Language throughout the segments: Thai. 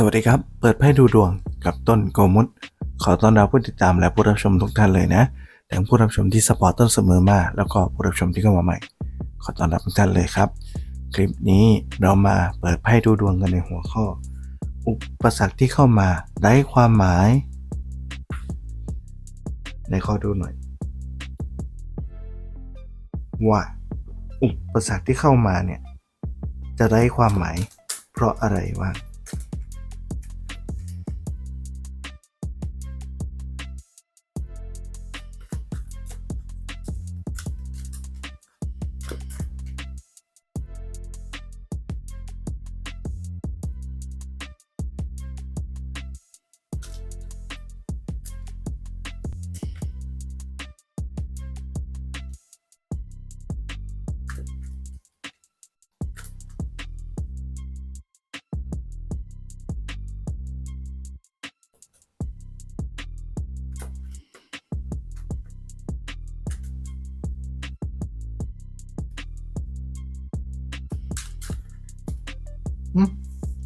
สวัสดีครับ เปิดไพ่ดูดวงกับต้นโกมุตขอต้อนรับผู้ติดตามและผู้รับชมทุกท่านเลยนะทั้งผู้รับชมที่สปอร์ตต้นเสมอมา แล้วก็ผู้รับชมที่เข้ามาใหม่ ขอต้อนรับทุกท่านเลยครับ คลิปนี้เรามาเปิดไพ่ดูดวงกันในหัวข้อ อุปสรรคที่เข้ามาไร้ความหมาย ในข้อดูหน่อย ว่า อุปสรรคที่เข้ามาเนี่ยจะไร้ความหมาย เพราะอะไรวะหึ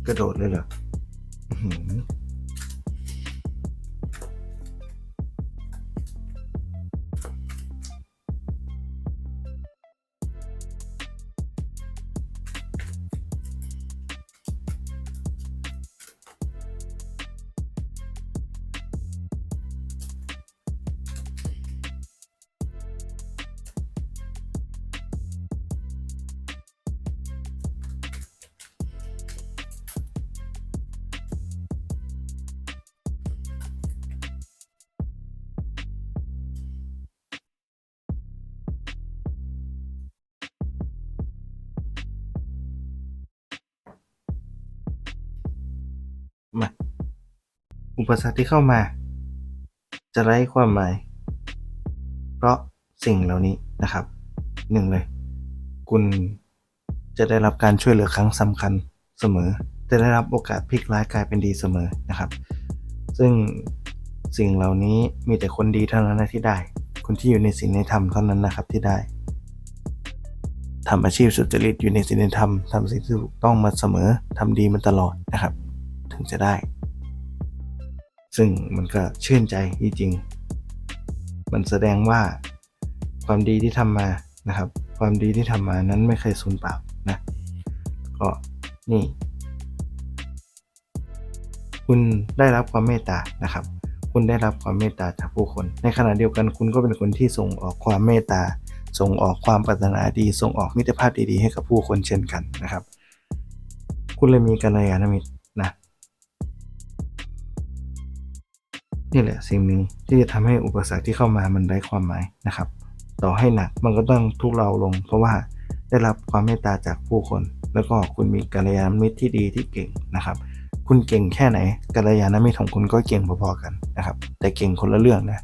กระโดดเลยเหรอ มา อุปสรรคที่เข้ามา จะไร้ความหมาย เพราะสิ่งเหล่านี้นะครับหนึ่งเลย คุณจะได้รับการช่วยเหลือครั้งสำคัญเสมอ จะได้รับโอกาสพลิกร้ายกลายเป็นดีเสมอนะครับ ซึ่งสิ่งเหล่านี้มีแต่คนดีเท่านั้นนะที่ได้ คนที่อยู่ในศีลในธรรมเท่านั้นนะครับที่ได้ทำอาชีพสุจริตอยู่ในศีลในธรรมทำสิ่งที่ถูกต้องมาเสมอทำดีมาตลอดนะครับ ถึงจะได้ ซึ่งมันก็ชื่นใจจริงๆมันแสดงว่าความดีที่ทำมานะครับ ความดีที่ทำมานั้นไม่เคยสูญเปล่านะ ก็นี่ คุณได้รับความเมตตานะครับ คุณได้รับความเมตตาจากผู้คน ในขณะเดียวกันคุณก็เป็นคนที่ส่งออกความเมตตาส่งออกความปรารถนาดี ส่งออกมิตรภาพดีๆให้กับผู้คนเช่นกันนะครับ คุณเลยมีกัลยาณมิตร นี่แหละสิ่งหนึ่งที่จะทำให้อุปสรรคที่เข้ามามันไร้ความหมายนะครับ ต่อให้หนักมันก็ต้องทุกเลาลง เพราะว่าได้รับความเมตตาจากผู้คน แล้วก็คุณมีกัลยาณมิตรที่ดีที่เก่งนะครับ คุณเก่งแค่ไหนกัลยาณมิตรของคุณก็เก่งพอๆกันนะครับ แต่เก่งคนละเรื่องนะ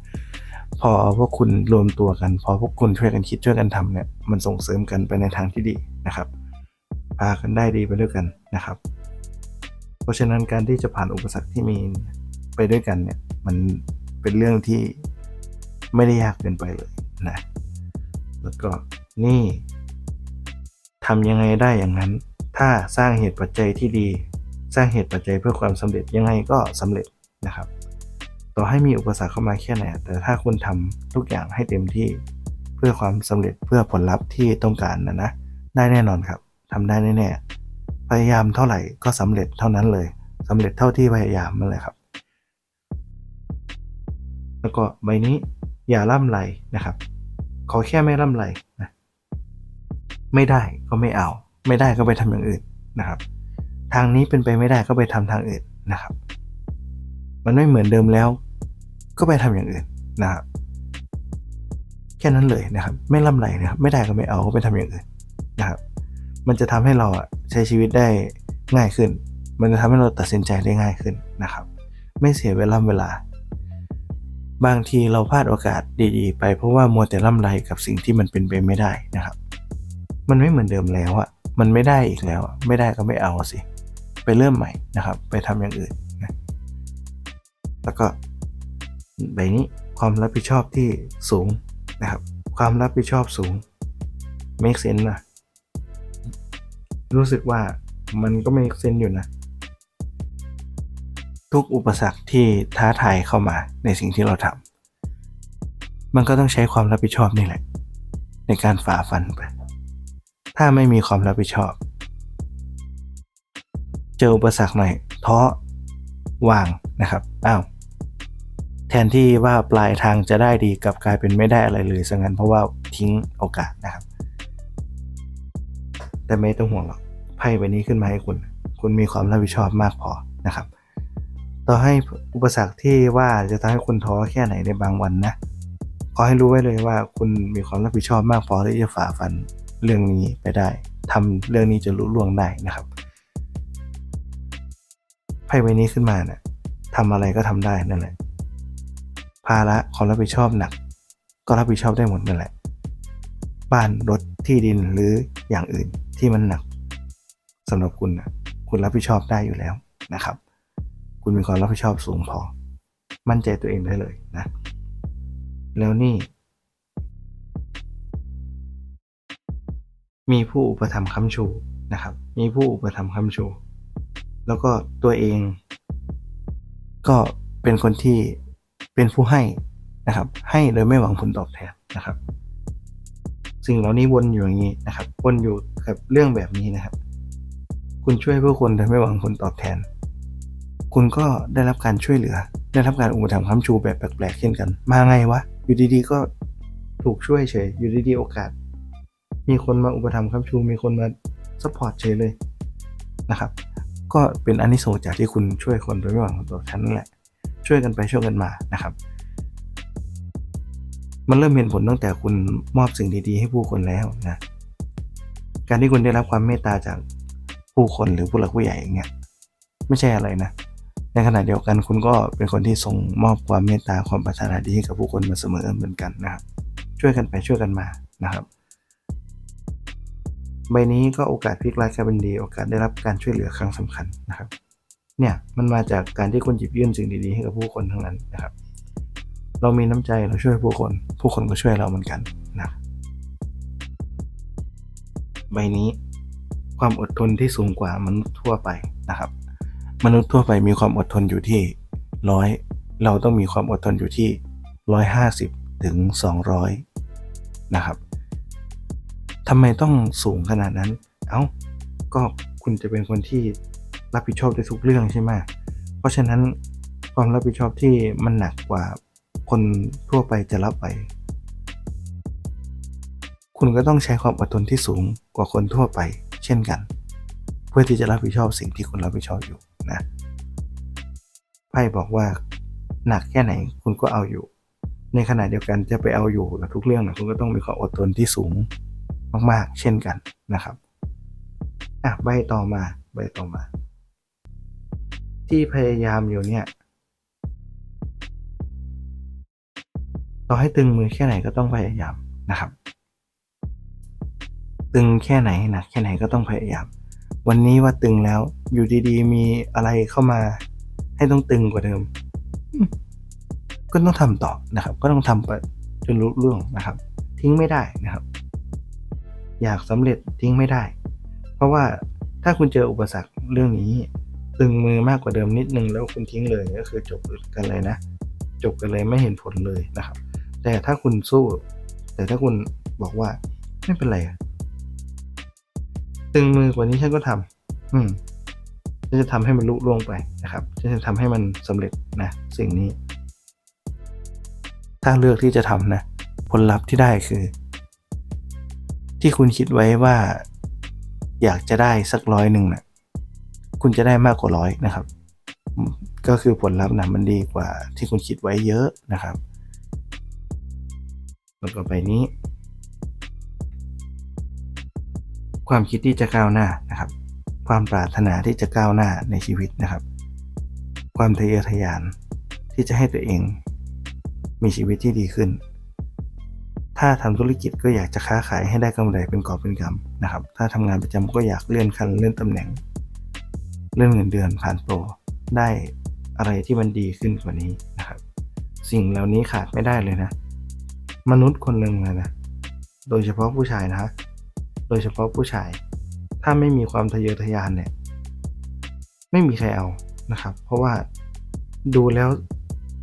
พอพวกคุณรวมตัวกัน พอพวกคุณช่วยกันคิดช่วยกันทำเนี่ยมันส่งเสริมกันไปในทางที่ดีนะครับพากันได้ดีไปด้วยกันนะครับ เพราะฉะนั้นการที่จะผ่านอุปสรรคที่มี ไปด้วยกันเนี่ย มันเป็นเรื่องที่ไม่ได้ยากเกินไปเลยนะ แล้วก็นี่ทำยังไงได้อย่างนั้น ถ้าสร้างเหตุปัจจัยที่ดี สร้างเหตุปัจจัยเพื่อความสำเร็จยังไงก็สำเร็จนะครับ ต่อให้มีอุปสรรคเข้ามาแค่ไหนแต่ถ้าคุณทำทุกอย่างให้เต็มที่เพื่อความสำเร็จเพื่อผลลัพธ์ที่ต้องการนะนะได้แน่นอนครับทำได้แน่ๆพยายามเท่าไหร่ก็สำเร็จเท่านั้นเลยสำเร็จเท่าที่พยายามนั่นแหละครับ แล้วก็ใบนี้อย่าล่ำไรนะครับ ขอแค่ไม่ล่ำไรนะไม่ได้ก็ไม่เอา ไม่ได้ก็ไปทำอย่างอื่นนะครับ ทางนี้เป็นไปไม่ได้ก็ไปทำทางอื่นนะครับ มันไม่เหมือนเดิมแล้ว ก็ไปทำอย่างอื่นนะครับแค่นั้นเลยนะครับ ไม่ล่ำไรนะครับ ไม่ได้ก็ไม่เอาก็ไปทำอย่างอื่นนะครับ มันจะทำให้เราใช้ชีวิตได้ง่ายขึ้น มันจะทำให้เราตัดสินใจได้ง่ายขึ้นนะครับ ไม่เสียเวลาเวลา บางทีเราพลาดโอกาสดีๆ ไปเพราะว่ามัวแต่ล่ำไรกับสิ่งที่มันเป็นไปไม่ได้นะครับ มันไม่เหมือนเดิมแล้วอะมันไม่ได้อีกแล้วอะไม่ได้ก็ไม่เอาสิ ไปเริ่มใหม่นะครับ ไปทำอย่างอื่นนะแล้วก็ใบนี้ความรับผิดชอบที่สูงนะครับ ความรับผิดชอบสูง make sense นะรู้สึกว่ามันก็ make sense อยู่นะ ทุกอุปสรรคที่ท้าทายเข้ามาในสิ่งที่เราทำมันก็ต้องใช้ความรับผิดชอบนี่แหละ ในการฝ่าฟันไป ถ้าไม่มีความรับผิดชอบ เจออุปสรรคหน่อยท้อวางนะครับอ้าวแทนที่ว่าปลายทางจะได้ดีกลับกลายเป็นไม่ได้อะไรเลยซะงั้นเพราะว่าทิ้งโอกาสนะครับ แต่ไม่ต้องห่วงหรอกไพ่ใบนี้ขึ้นมาให้คุณ คุณมีความรับผิดชอบมากพอนะครับ ต่อให้อุปสรรคที่ว่าจะทำให้คุณท้อแค่ไหนในบางวันนะ ขอให้รู้ไว้เลยว่าคุณมีความรับผิดชอบมากพอที่จะฝ่าฟันเรื่องนี้ไปได้ทำเรื่องนี้จะลุล่วงได้นะครับไพ่ใบนี้ขึ้นมาเนะี่ยทำอะไรก็ทำได้นั่นแหละ ภาระความรับผิดชอบหนัก ก็รับผิดชอบได้หมดนั่นแหละ บ้านรถที่ดินหรืออย่างอื่นที่มันหนักสำหรับคุณนะคุณรับผิดชอบได้อยู่แล้วนะครับ คุณมีความรับผิดชอบสูงพอ มั่นใจตัวเองได้เลยนะ แล้วนี่ มีผู้อุปถัมภ์ค้ำชูนะครับ มีผู้อุปถัมภ์ค้ำชู แล้วก็ตัวเอง ก็เป็นคนที่เป็นผู้ให้นะครับ ให้โดยไม่หวังผลตอบแทนนะครับ สิ่งเหล่านี้วนอยู่อย่างนี้นะครับ วนอยู่กับเรื่องแบบนี้นะครับ คุณช่วยผู้คนโดยไม่หวังผลตอบแทน คุณก็ได้รับการช่วยเหลือ ได้รับการอุปถัมภ์ค้ำชูแบบแปลกๆเช่นกัน มาไงวะ อยู่ดีๆก็ถูกช่วยเฉย อยู่ดีๆโอกาส มีคนมาอุปถัมภ์ค้ำชู มีคนมาซัพพอร์ตเฉยเลยนะครับ ก็เป็นอนิสงส์จากที่คุณช่วยคนโดยไม่หวังผลตอบแทนนั่นแหละ ช่วยกันไปช่วยกันมานะครับ มันเริ่มเห็นผลตั้งแต่คุณมอบสิ่งดีๆ ให้ผู้คนแล้วนะ การที่คุณได้รับความเมตตาจากผู้คนหรือผู้หลักผู้ใหญ่อย่างเงี้ยไม่ใช่อะไรนะ ในขณะเดียวกันคุณก็เป็นคนที่ส่งมอบความเมตตาความปรารถนาดีให้กับผู้คนมาเสมอเหมือนกันนะครับ ช่วยกันไปช่วยกันมานะครับ ใบนี้ก็โอกาสพลิกร้ายกลายเป็นดีโอกาสได้รับการช่วยเหลือครั้งสำคัญนะครับ เนี่ยมันมาจากการที่คุณหยิบยื่นสิ่งดีๆให้กับผู้คนทั้งนั้นนะครับ เรามีน้ำใจเราช่วยผู้คน ผู้คนก็ช่วยเราเหมือนกันนะใบนี้ความอดทนที่สูงกว่ามนุษย์ทั่วไปนะครับ มนุษย์ทั่วไปมีความอดทนอยู่ที่ร้อยเราต้องมีความอดทนอยู่ที่ร้อยห้าสิบถึงสองร้อยนะครับทำไมต้องสูงขนาดนั้น เอา้า ก็คุณจะเป็นคนที่รับผิดชอบในทุกเรื่องใช่ไหมเพราะฉะนั้นความรับผิดชอบที่มันหนักกว่าคนทั่วไปจะรับไป คุณก็ต้องใช้ความอดทนที่สูงกว่าคนทั่วไป เช่นกัน เพื่อที่จะรับผิดชอบสิ่งที่คุณรับผิดชอบอยู่ นะไพ่บอกว่าหนักแค่ไหนคุณก็เอาอยู่ ในขณะเดียวกันจะไปเอาอยู่กับทุกเรื่องนะคุณก็ต้องมีความอดทนที่สูงมากๆ เช่นกันนะครับอะใบต่อมาใบต่อมา ที่พยายามอยู่เนี่ยต่อให้ตึงมือแค่ไหนก็ต้องพยายามนะครับ ตึงแค่ไหนหนักแค่ไหนก็ต้องพยายาม วันนี้ว่าตึงแล้ว อยู่ดีๆ มีอะไรเข้ามา ให้ต้องตึงกว่าเดิม ก็ต้องทำต่อนะครับ ก็ต้องทำไปจนรู้เรื่องนะครับ ทิ้งไม่ได้นะครับ อยากสำเร็จทิ้งไม่ได้ เพราะว่าถ้าคุณเจออุปสรรคเรื่องนี้ตึงมือมากกว่าเดิมนิดนึงแล้วคุณทิ้งเลยก็คือจบกันเลยนะ จบกันเลยไม่เห็นผลเลยนะครับ แต่ถ้าคุณสู้ แต่ถ้าคุณบอกว่าไม่เป็นไร ตึงมือกว่านี้ฉันก็ทำอืมฉันจะทำให้มันลุล่วงไปนะครับฉันจะทำให้มันสำเร็จนะสิ่งนี้ ถ้าเลือกที่จะทำนะผลลัพธ์ที่ได้คือ ที่คุณคิดไว้ว่า อยากจะได้สักร้อยหนึ่งนะคุณจะได้มากกว่าร้อยนะครับ ก็คือผลลัพธ์นะมันดีกว่าที่คุณคิดไว้เยอะนะครับแล้วก็ไปนี้ ความคิดที่จะก้าวหน้านะครับ ความปรารถนาที่จะก้าวหน้าในชีวิตนะครับ ความทะเยอทะยานที่จะให้ตัวเอง มีชีวิตที่ดีขึ้น ถ้าทำธุรกิจก็อยากจะค้าขายให้ได้กำไรเป็นกอบเป็นกำนะครับ ถ้าทำงานประจำก็อยากเลื่อนขั้นเลื่อนตำแหน่ง เลื่อนเงินเดือนผ่านโปรได้อะไรที่มันดีขึ้นกว่านี้นะครับ สิ่งเหล่านี้ขาดไม่ได้เลยนะ มนุษย์คนหนึ่งเลยนะ โดยเฉพาะผู้ชายนะ โดยเฉพาะผู้ชาย ถ้าไม่มีความทะเยอทะยานเนี่ย ไม่มีใครเอานะครับ เพราะว่าดูแล้ว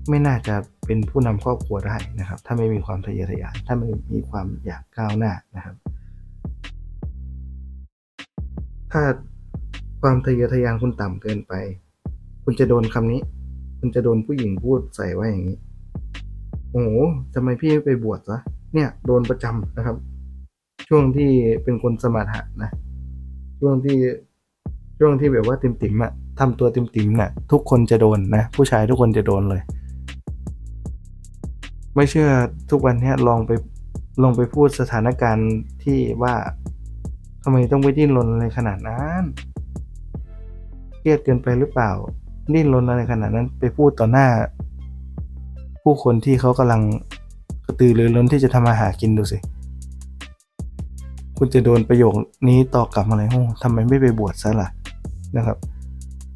ไม่น่าจะเป็นผู้นำครอบครัวได้นะครับ ถ้าไม่มีความทะเยอทะยาน ถ้าไม่มีความอยากก้าวหน้านะครับ ถ้าความทะเยอทะยานคุณต่ำเกินไป คุณจะโดนคำนี้ คุณจะโดนผู้หญิงพูดใส่ว่าอย่างนี้ โอ้โหทำไมพี่ไม่ไปบวชซะเนี่ย โดนประจำนะครับ ช่วงที่เป็นคนสมถะนะ ช่วงที่ช่วงที่แบบว่าติมติมอะทำตัวติมติมน่ะ ทุกคนจะโดนนะ ผู้ชายทุกคนจะโดนเลย ไม่เชื่อทุกวันนี้ลองไปลองไปพูดสถานการณ์ที่ว่าทำไมต้องไปดิ้นรนอะไรขนาดนั้นเครียดเกินไปหรือเปล่า ดิ้นรนอะไรขนาดนั้นไปพูดต่อหน้า ผู้คนที่เขากำลังกระตือรือร้นที่จะทำมาหากินดูสิ คุณจะโดนประโยคนี้ตอบกลับมาเลยโอ้ทำไมไม่ไปบวชซะล่ะนะครับ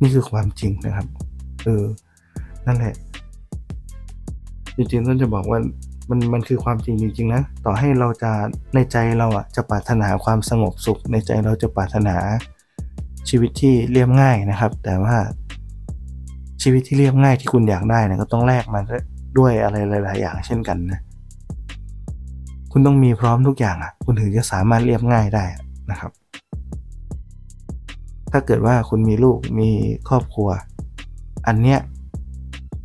นี่คือความจริงนะครับ เออ นั่นแหละ จริงๆต้นจะบอกว่ามันมันคือความจริงจริงๆนะ ต่อให้เราจะในใจเราอะจะปรารถนาความสงบสุข ในใจเราจะปรารถนาชีวิตที่เรียบง่ายนะครับ แต่ว่าชีวิตที่เรียบง่ายที่คุณอยากได้นะก็ต้องแลกมาด้วยอะไรหลาย ๆ อย่างเช่นกันนะ คุณต้องมีพร้อมทุกอย่างอะ คุณถึงจะสามารถเรียบง่ายได้นะครับ ถ้าเกิดว่าคุณมีลูกมีครอบครัว อันเนี้ย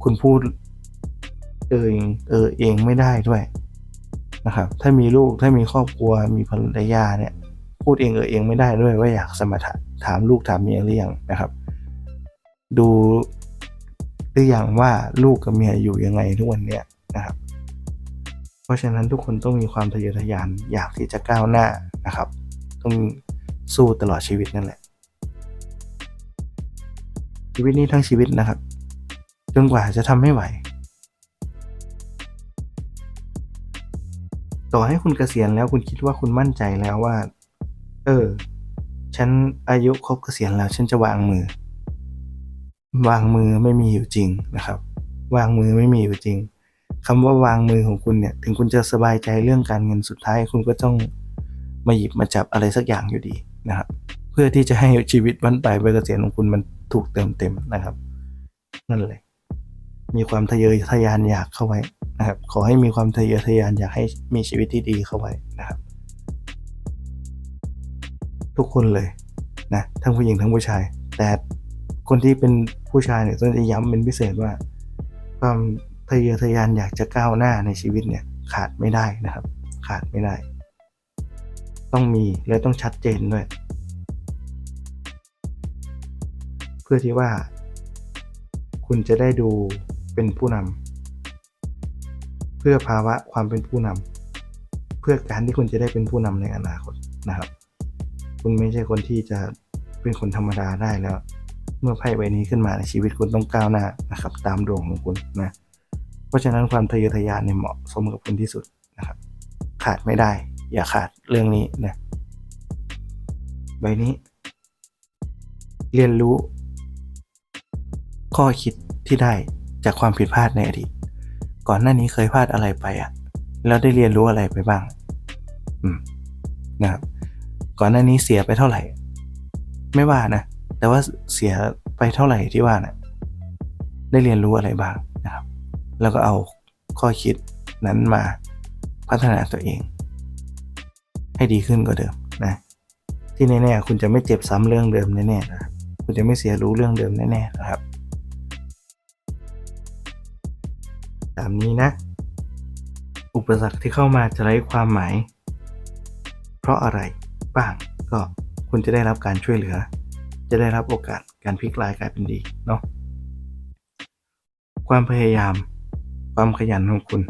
คุณพูดเออเองเออเองไม่ได้ด้วยนะครับ ถ้ามีลูกถ้ามีครอบครัวมีภรรยาเนี่ย พูดเองเออเองไม่ได้ด้วยว่าอยากสมถะถามลูกถามเมียหรือยังนะครับ ดูหรือยังว่าลูกกับเมียอยู่ยังไงทุกวันเนี้ยนะครับ เพราะฉะนั้นทุกคนต้องมีความทะเยอทะยานอยากที่จะก้าวหน้านะครับ ต้องสู้ตลอดชีวิตนั่นแหละ ชีวิตนี้ทั้งชีวิตนะครับจนกว่าจะทำไม่ไหว ต่อให้คุณเกษียณแล้วคุณคิดว่าคุณมั่นใจแล้วว่า เออ ฉันอายุครบเกษียณแล้ว ฉันจะวางมือ วางมือไม่มีอยู่จริงนะครับ วางมือไม่มีอยู่จริง คำว่าวางมือของคุณเนี่ย ถึงคุณจะสบายใจเรื่องการเงินสุดท้าย คุณก็ต้องมาหยิบมาจับอะไรสักอย่างอยู่ดีนะครับ เพื่อที่จะให้ชีวิตวันปลายวัยเกษียณของคุณมันถูกเติมเต็มนะครับ นั่นเลย มีความทะเยอทะยานอยากเข้าไว้นะครับ ขอให้มีความทะเยอทะยานอยากให้มีชีวิตที่ดีเข้าไว้นะครับ ทุกคนเลยนะทั้งผู้หญิงทั้งผู้ชาย แต่คนที่เป็นผู้ชายเนี่ยต้องจะย้ำเป็นพิเศษว่า ความ ทะเยอทะยานอยากจะก้าวหน้าในชีวิตเนี่ยขาดไม่ได้นะครับ ขาดไม่ได้ ต้องมีและต้องชัดเจนด้วย เพื่อที่ว่า คุณจะได้ดูเป็นผู้นำเพื่อภาวะความเป็นผู้นำเพื่อการที่คุณจะได้เป็นผู้นำในอนาคตนะครับ คุณไม่ใช่คนที่จะเป็นคนธรรมดาได้แล้ว เมื่อไพ่ใบนี้ขึ้นมาในชีวิตคุณต้องก้าวหน้านะครับ ตามดวงของคุณนะ ราะฉะนั้นความทะเยอทะยานเนี่ยเหมาะสมกับคุณที่สุดนะครับ ขาดไม่ได้ อย่าขาดเรื่องนี้นะใบนี้ เรียนรู้ ข้อคิดที่ได้จากความผิดพลาดในอดีต ก่อนหน้านี้เคยพลาดอะไรไปอะ แล้วได้เรียนรู้อะไรไปบ้าง อืมนะครับ ก่อนหน้านี้เสียไปเท่าไหร่ ไม่ว่านะ แต่ว่าเสียไปเท่าไหร่ที่ว่าน่ะได้เรียนรู้อะไรบ้างนะครับ แล้วก็เอาข้อคิดนั้นมาพัฒนาตัวเอง ให้ดีขึ้นกว่าเดิมนะที่แน่ๆคุณจะไม่เจ็บซ้ำเรื่องเดิมแน่ๆนะครับคุณจะไม่เสียรู้เรื่องเดิมแน่ๆนะครับตามนี้นะ อุปสรรคที่เข้ามาจะไร้ความหมาย เพราะอะไรบ้างก็คุณจะได้รับการช่วยเหลือ จะได้รับโอกาสการพลิกลายกลายเป็นดีเนาะความพยายาม ความขยันของคุณ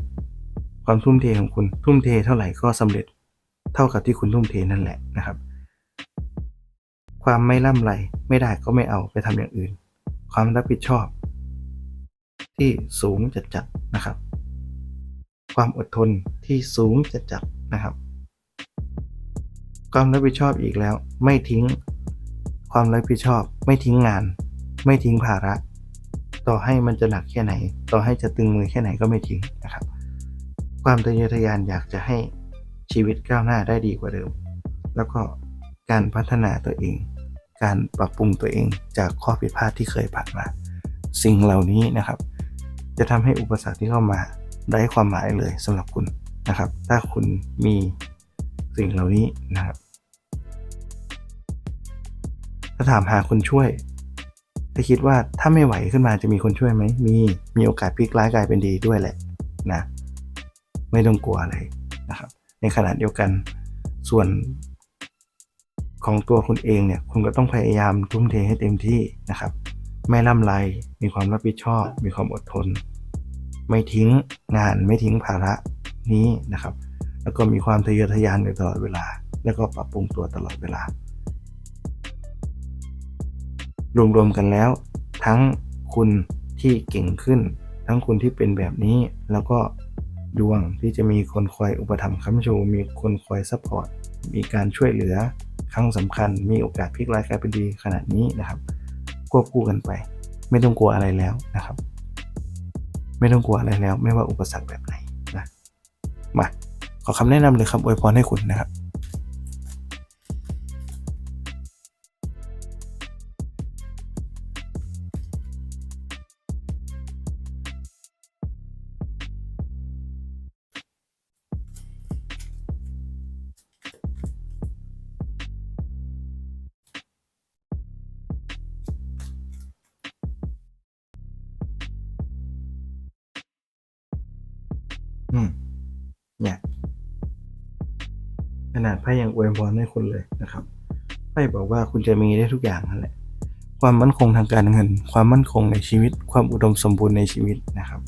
ความทุ่มเทของคุณ ทุ่มเทเท่าไหร่ก็สำเร็จเท่ากับที่คุณทุ่มเทนั่นแหละนะครับ ความไม่ล่ำไรไม่ได้ก็ไม่เอาไปทำอย่างอื่น ความรับผิดชอบ ที่สูงจัดจัดนะครับ ความอดทนที่สูงจัดจัดนะครับ ความรับผิดชอบอีกแล้ว ไม่ทิ้ง ความรับผิดชอบ ไม่ทิ้งงาน ไม่ทิ้งภาระ ต่อให้มันจะหนักแค่ไหน ต่อให้จะตึงมือแค่ไหนก็ไม่ทิ้งนะครับ ความทะเยอทะยานอยากจะให้ชีวิตก้าวหน้าได้ดีกว่าเดิม แล้วก็การพัฒนาตัวเอง การปรับปรุงตัวเองจากข้อผิดพลาดที่เคยผ่านมา สิ่งเหล่านี้นะครับ จะทำให้อุปสรรคที่เข้ามาไร้ความหมายเลยสำหรับคุณนะครับ ถ้าคุณมีสิ่งเหล่านี้นะครับ ถ้าถามหาคนช่วย ถ้าคิดว่าถ้าไม่ไหวขึ้นมาจะมีคนช่วยไหมมี มีโอกาสพลิกร้ายกลายเป็นดีด้วยแหละนะ ไม่ต้องกลัวอะไรนะครับ ในขณะเดียวกันส่วนของตัวคุณเองเนี่ย คุณก็ต้องพยายามทุ่มเทให้เต็มที่นะครับ ไม่ล่ำไร มีความรับผิดชอบ มีความอดทน ไม่ทิ้งงาน ไม่ทิ้งภาระนี้นะครับ แล้วก็มีความทะเยอทะยานอยู่ตลอดเวลา แล้วก็ปรับปรุงตัวตลอดเวลา รวมๆกันแล้ว ทั้งคุณที่เก่งขึ้น ทั้งคุณที่เป็นแบบนี้ แล้วก็ดวงที่จะมีคนคอยอุปถัมภ์ค้ำชู มีคนคอยซัพพอร์ต มีการช่วยเหลือ ครั้งสำคัญ มีโอกาสพลิกร้ายกลายเป็นดีขนาดนี้นะครับ ควบคู่กันไป ไม่ต้องกลัวอะไรแล้วนะครับ ไม่ต้องกลัวอะไรแล้ว ไม่ว่าอุปสรรคแบบไหนนะ มา ขอคำแนะนำเลยครับอวยพรให้คุณนะครับ นาดไพ่ยังอวยพรให้คุณเลยนะครับไพ่บอกว่าคุณจะมีได้ทุกอย่างนั่นแหละ ความมั่นคงทางการเงิน ความมั่นคงในชีวิต ความอุดมสมบูรณ์ในชีวิตนะครับ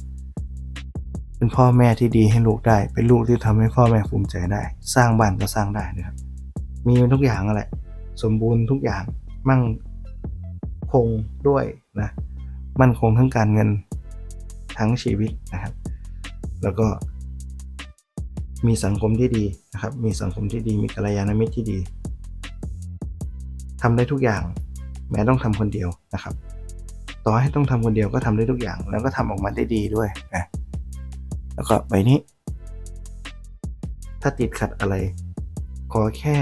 เป็นพ่อแม่ที่ดีให้ลูกได้ เป็นลูกที่ทำให้พ่อแม่ภูมิใจได้ สร้างบ้านก็สร้างได้นะครับ มีทุกอย่างนั่นแหละสมบูรณ์ทุกอย่างมั่งคงด้วยนะมั่นคงทั้งการเงินทั้งชีวิตนะครับ แล้วก็ มีสังคมที่ดีนะครับ มีสังคมที่ดี มีกัลยาณมิตรที่ดีทำได้ทุกอย่าง แม้ต้องทำคนเดียวนะครับ ต่อให้ต้องทำคนเดียวก็ทำได้ทุกอย่าง แล้วก็ทำออกมาได้ดีด้วยนะ แล้วก็ใบนี้ ถ้าติดขัดอะไร ขอแค่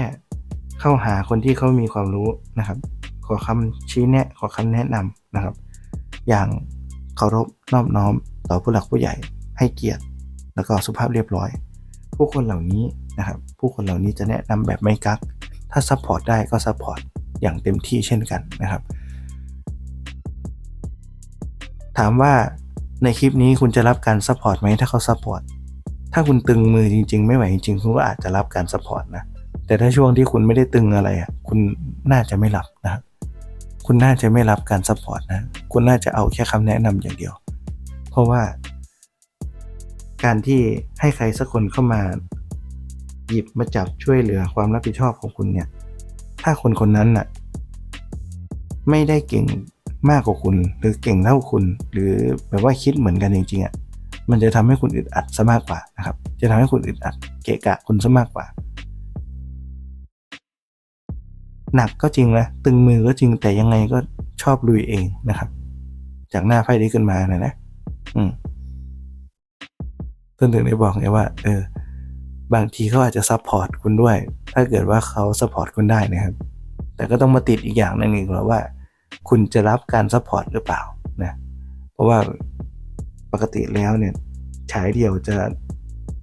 เข้าหาคนที่เขามีความรู้นะครับ ขอคำชี้แนะ ขอคำแนะนำนะครับ อย่างเคารพนอบน้อมต่อผู้หลักผู้ใหญ่ให้เกียรติ แล้วก็สุภาพเรียบร้อย ผู้คนเหล่านี้นะครับผู้คนเหล่านี้จะแนะนำแบบไม่กัก ถ้าซัพพอร์ตได้ก็ซัพพอร์ตอย่างเต็มที่เช่นกันนะครับ ถามว่าในคลิปนี้คุณจะรับการซัพพอร์ตไหมถ้าเขาซัพพอร์ตถ้าคุณตึงมือจริง ๆ ไม่ไหวจริงๆคุณก็อาจจะรับการซัพพอร์ตนะแต่ถ้าช่วงที่คุณไม่ได้ตึงอะไรอะคุณน่าจะไม่รับนะครับคุณน่าจะไม่รับการซัพพอร์ตนะ คุณน่าจะเอาแค่คำแนะนำอย่างเดียว เพราะว่า การที่ให้ใครสักคนเข้ามาหยิบมาจับช่วยเหลือความรับผิดชอบของคุณเนี่ย ถ้าคนคนนั้นน่ะ ไม่ได้เก่งมากกว่าคุณ หรือเก่งเท่าคุณ หรือแบบว่าคิดเหมือนกันจริงๆอะมันจะทำให้คุณอึดอัดซะมากกว่านะครับ จะทำให้คุณอึดอัดเกะกะคุณซะมากกว่า หนักก็จริงนะตึงมือก็จริงแต่ยังไงก็ชอบลุยเองนะครับ จากหน้าไพ่ที่ขึ้นมานะนะ อืม เพื่อนถึงได้บอกไงว่า เออ บางทีเขาอาจจะซัพพอร์ตคุณด้วย ถ้าเกิดว่าเขาซัพพอร์ตคุณได้นะครับ แต่ก็ต้องมาติดอีกอย่างหนึงอีกว่า คุณจะรับการซัพพอร์ตหรือเปล่านะ เพราะว่าปกติแล้วเนี่ยฉายเดียวจะ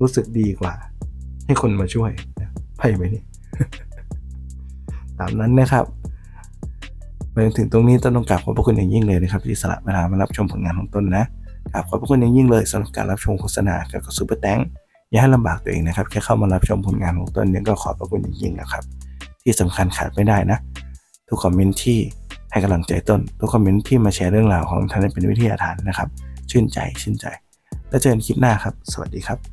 รู้สึกดีกว่า ให้คนมาช่วยนะไพ่ไหมนี่ตามนั้นนะครับมาถึงตรงนี้ต้นต้องกราบขอบพระคุณอย่างยิ่งเลยนะครับ ที่สละเวลามารับชมผลงานของต้นนะ ครับขอบพระคุณอย่างยิ่งเลยสำหรับการรับชมโฆษณาเกี่ยวกับซูเปอร์แตงอย่าให้ลำบากตัวเองนะครับแค่เข้ามารับชมผลงานของต้นเนี่ยก็ขอบพระคุณอย่างยิ่งนะครับ ที่สำคัญขาดไม่ได้นะ ทุกคอมเมนต์ที่ให้กำลังใจต้น ทุกคอมเมนต์ที่มาแชร์เรื่องราวของท่านเป็นวิทยาทานนะครับ ชื่นใจชื่นใจ แล้วเจอกันคลิปหน้าครับ สวัสดีครับ